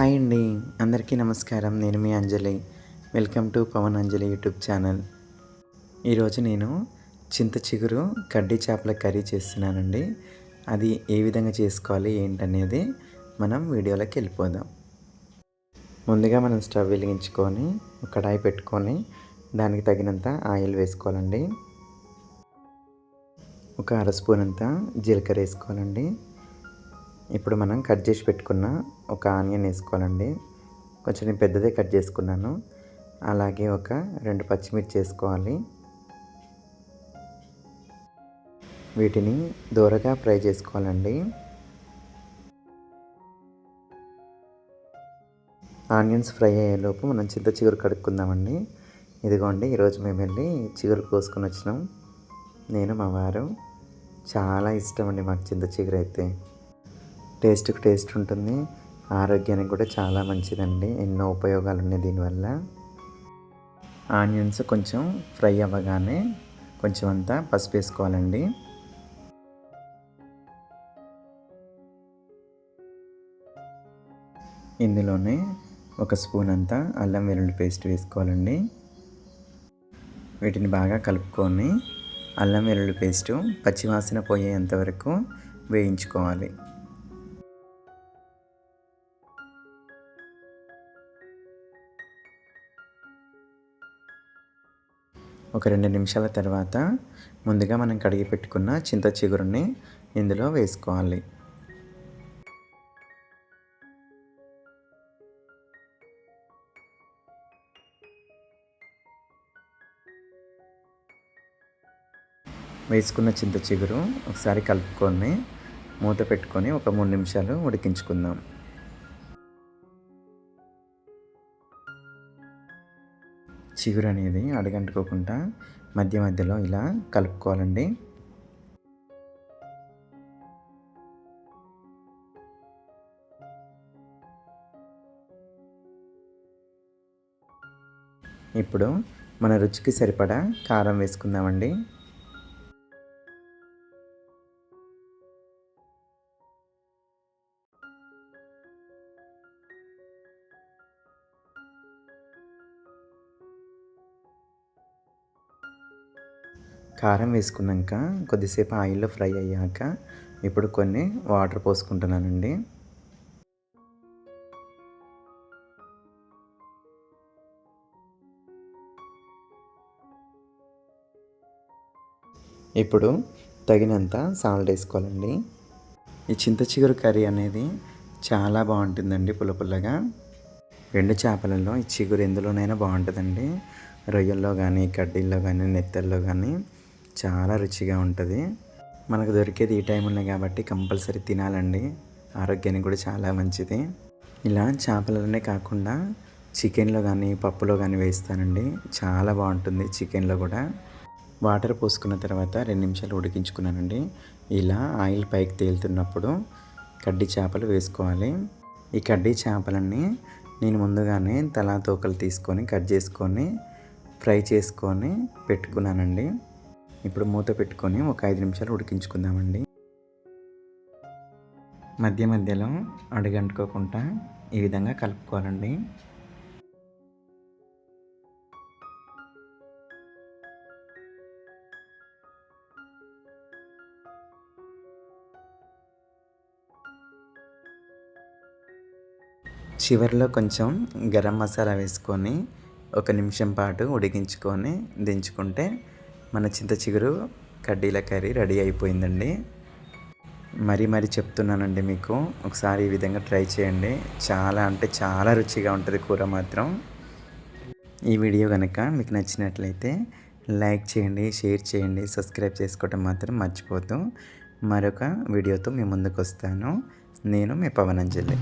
Hi అండి. అందరికీ నమస్కారం. నేను మీ Anjali. Welcome to Pavan Anjali YouTube channel. ఈరోజు నేను చింత చిగురు కడ్డీ చేపల కర్రీ చేస్తున్నానండి. అది ఏ విధంగా చేసుకోవాలి ఏంటనేది మనం వీడియోలోకి వెళ్ళిపోదాం. ముందుగా మనం స్టవ్ వెలిగించుకొని కడాయి పెట్టుకొని దానికి తగినంత ఆయిల్ వేసుకోవాలండి. ఒక అర స్పూన్ అంతా జీలకర్ర వేసుకోవాలండి. ఇప్పుడు మనం కట్ చేసి పెట్టుకున్న ఒక ఆనియన్ వేసుకోవాలండి. కొంచెం నేను పెద్దదే కట్ చేసుకున్నాను. అలాగే ఒక రెండు పచ్చిమిర్చి వేసుకోవాలి. వీటిని దూరగా ఫ్రై చేసుకోవాలండి. ఆనియన్స్ ఫ్రై అయ్యేలోపు మనం చింత చిగురు కడుక్కుందామండి. ఇదిగోండి ఈరోజు మేము వెళ్ళి చిగురు కోసుకొని వచ్చినాం. నేను మా వారు చాలా ఇష్టం అండి మాకు చింత చిగురు అయితే. టేస్ట్కి టేస్ట్ ఉంటుంది. ఆరోగ్యానికి కూడా చాలా మంచిదండి. ఎన్నో ఉపయోగాలు ఉన్నాయి దీనివల్ల. ఆనియన్స్ కొంచెం ఫ్రై అవ్వగానే కొంచెం అంతా పసుపు వేసుకోవాలండి. ఇందులోనే ఒక స్పూన్ అంతా అల్లం వెల్లుల్లి పేస్ట్ వేసుకోవాలండి. వీటిని బాగా కలుపుకొని అల్లం వెల్లుల్లి పేస్టు పచ్చివాసన పోయేంత వరకు వేయించుకోవాలి. ఒక రెండు నిమిషాల తర్వాత ముందుగా మనం కడిగి పెట్టుకున్న చింత చిగురుని ఇందులో వేసుకోవాలి. వేసుకున్న చింత చిగురు ఒకసారి కలుపుకొని మూత పెట్టుకొని ఒక మూడు నిమిషాలు ఉడికించుకుందాం. చిగురు అనేది అడగంటుకోకుండా మధ్య మధ్యలో ఇలా కలుపుకోవాలండి. ఇప్పుడు మన రుచికి సరిపడా కారం వేసుకుందామండి. కారం వేసుకున్నాక కొద్దిసేపు ఆయిల్లో ఫ్రై అయ్యాక ఇప్పుడు కొన్ని వాటర్ పోసుకుంటున్నానండి. ఇప్పుడు తగినంత సాల్ట్ వేసుకోవాలండి. ఈ చింత చిగురు కర్రీ అనేది చాలా బాగుంటుందండి పుల్ల పుల్లగా. రెండు చేపలలో ఈ చిగురు ఎందులోనైనా బాగుంటుందండి. రొయ్యల్లో కానీ కడ్డీల్లో కానీ నెత్తల్లో కానీ చాలా రుచిగా ఉంటుంది. మనకు దొరికేది ఈ టైంలో కాబట్టి కంపల్సరీ తినాలండి. ఆరోగ్యానికి కూడా చాలా మంచిది. ఇలా చేపలలోనే కాకుండా చికెన్లో కానీ పప్పులో కానీ వేస్తానండి చాలా బాగుంటుంది చికెన్లో కూడా. వాటర్ పోసుకున్న తర్వాత రెండు నిమిషాలు ఉడికించుకున్నానండి. ఇలా ఆయిల్ పైకి తేలుతున్నప్పుడు కడ్డీ చేపలు వేసుకోవాలి. ఈ కడ్డీ చేపలన్నీ నేను ముందుగానే తలా తోకలు తీసుకొని కట్ చేసుకొని ఫ్రై చేసుకొని పెట్టుకున్నానండి. ఇప్పుడు మూత పెట్టుకొని ఒక ఐదు నిమిషాలు ఉడికించుకుందామండి. మధ్య మధ్యలో అడుగంటుకోకుండా ఈ విధంగా కలుపుకోవాలండి. చివరిలో కొంచెం గరం మసాలా వేసుకొని ఒక నిమిషం పాటు ఉడికించుకొని దించుకుంటే మన చింత చిగురు కడ్డీల కర్రీ రెడీ అయిపోయిందండి. మరీ మరీ చెప్తున్నానండి మీకు. ఒకసారి ఈ విధంగా ట్రై చేయండి. చాలా అంటే చాలా రుచిగా ఉంటుంది కూర మాత్రం. ఈ వీడియో కనుక మీకు నచ్చినట్లయితే లైక్ చేయండి షేర్ చేయండి సబ్స్క్రైబ్ చేసుకోవటం మాత్రం మర్చిపోతూ మరొక వీడియోతో మీ ముందుకు వస్తాను నేను మీ పవనంజలి.